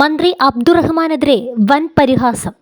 മന്ത്രി അബ്ദുറഹ്മാനെതിരെ വൻ പരിഹാസം.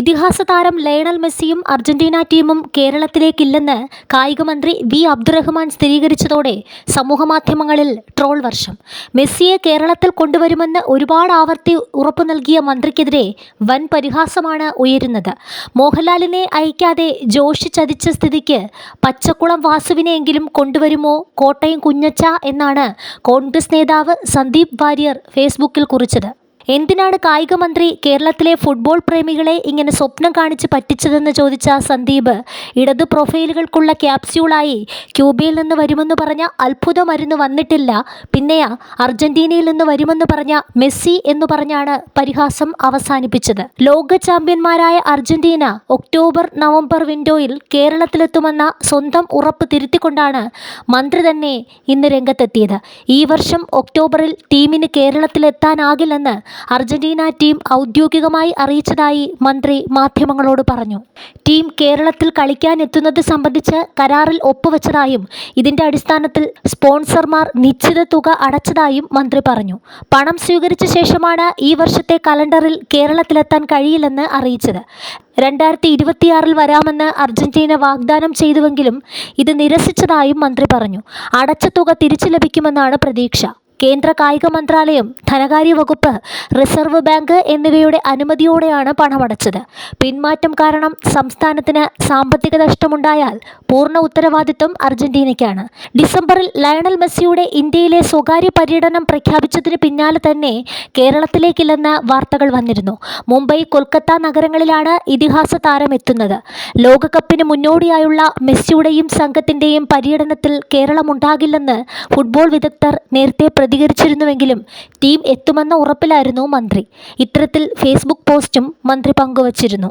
ഇതിഹാസ താരം ലയണൽ മെസ്സിയും അർജന്റീന ടീമും കേരളത്തിലേക്കില്ലെന്ന് കായികമന്ത്രി വി അബ്ദുറഹ്മാൻ സ്ഥിരീകരിച്ചതോടെ സമൂഹമാധ്യമങ്ങളിൽ ട്രോൾ വർഷം. മെസ്സിയെ കേരളത്തിൽ കൊണ്ടുവരുമെന്ന് ഒരുപാട് ആവർത്തി ഉറപ്പു നൽകിയ മന്ത്രിക്കെതിരെ വൻ പരിഹാസമാണ് ഉയരുന്നത്. മോഹൻലാലിനെ അയക്കാതെ ജോഷി ചതിച്ച സ്ഥിതിക്ക് പച്ചക്കുളം വാസുവിനെയെങ്കിലും കൊണ്ടുവരുമോ? കോട്ടയം കുഞ്ഞച്ച എന്നാണ് കോൺഗ്രസ് നേതാവ് സന്ദീപ് വാര്യർ ഫേസ്ബുക്കിൽ കുറിച്ചത്. എന്തിനാണ് കായിക മന്ത്രി കേരളത്തിലെ ഫുട്ബോൾ പ്രേമികളെ ഇങ്ങനെ സ്വപ്നം കാണിച്ച് പറ്റിച്ചതെന്ന് ചോദിച്ച സന്ദീപ്? ഇടതു പ്രൊഫൈലുകൾക്കുള്ള ക്യാപ്സ്യൂളായി ക്യൂബയിൽ നിന്ന് വരുമെന്ന് പറഞ്ഞ അത്ഭുത മരുന്ന് വന്നിട്ടില്ല. പിന്നെയാ അർജന്റീനയിൽ നിന്ന് വരുമെന്ന് പറഞ്ഞ മെസ്സി എന്ന് പറഞ്ഞാണ് പരിഹാസം അവസാനിപ്പിച്ചത്. ലോക ചാമ്പ്യന്മാരായ അർജന്റീന ഒക്ടോബർ നവംബർ വിൻഡോയിൽ കേരളത്തിലെത്തുമെന്ന സ്വന്തം ഉറപ്പ് തിരുത്തിക്കൊണ്ടാണ് മന്ത്രി തന്നെ ഇന്ന് രംഗത്തെത്തിയത്. ഈ വർഷം ഒക്ടോബറിൽ ടീമിന് കേരളത്തിലെത്താനാകില്ലെന്ന് അർജന്റീന ടീം ഔദ്യോഗികമായി അറിയിച്ചതായി മന്ത്രി മാധ്യമങ്ങളോട് പറഞ്ഞു. ടീം കേരളത്തിൽ കളിക്കാനെത്തുന്നത് സംബന്ധിച്ച് കരാറിൽ ഒപ്പുവെച്ചതായും ഇതിന്റെ അടിസ്ഥാനത്തിൽ സ്പോൺസർമാർ നിശ്ചിത തുക അടച്ചതായും മന്ത്രി പറഞ്ഞു. പണം സ്വീകരിച്ച ശേഷമാണ് ഈ വർഷത്തെ കലണ്ടറിൽ കേരളത്തിലെത്താൻ കഴിയില്ലെന്ന് അറിയിച്ചത്. രണ്ടായിരത്തി ഇരുപത്തിയാറിൽ വരാമെന്ന് അർജന്റീന വാഗ്ദാനം ചെയ്തുവെങ്കിലും ഇത് നിരസിച്ചതായും മന്ത്രി പറഞ്ഞു. അടച്ച തുക തിരിച്ചു ലഭിക്കുമെന്നാണ് പ്രതീക്ഷ. കേന്ദ്ര കായിക മന്ത്രാലയം ധനകാര്യ വകുപ്പ് റിസർവ് ബാങ്ക് എന്നിവയുടെ അനുമതിയോടെയാണ് പണമടച്ചത്. പിന്മാറ്റം കാരണം സംസ്ഥാനത്തിന് സാമ്പത്തിക നഷ്ടമുണ്ടായാൽ പൂർണ ഉത്തരവാദിത്വം അർജന്റീനയ്ക്കാണ്. ഡിസംബറിൽ ലയണൽ മെസ്സിയുടെ ഇന്ത്യയിലെ സ്വകാര്യ പര്യടനം പ്രഖ്യാപിച്ചതിന് പിന്നാലെ തന്നെ കേരളത്തിലേക്കില്ലെന്ന് വാർത്തകൾ വന്നിരുന്നു. മുംബൈ കൊൽക്കത്ത നഗരങ്ങളിലാണ് ഇതിഹാസ താരം എത്തുന്നത്. ലോകകപ്പിന് മുന്നോടിയായുള്ള മെസ്സിയുടെയും സംഘത്തിന്റെയും പര്യടനത്തിൽ കേരളമുണ്ടാകില്ലെന്ന് ഫുട്ബോൾ വിദഗ്ധർ നേരത്തെ പ്രതികരിച്ചിരുന്നുവെങ്കിലും ടീം എത്തുമെന്ന ഉറപ്പിലായിരുന്നു മന്ത്രി. ഇത്തരത്തിൽ ഫേസ്ബുക്ക് പോസ്റ്റും മന്ത്രി പങ്കുവച്ചിരുന്നു.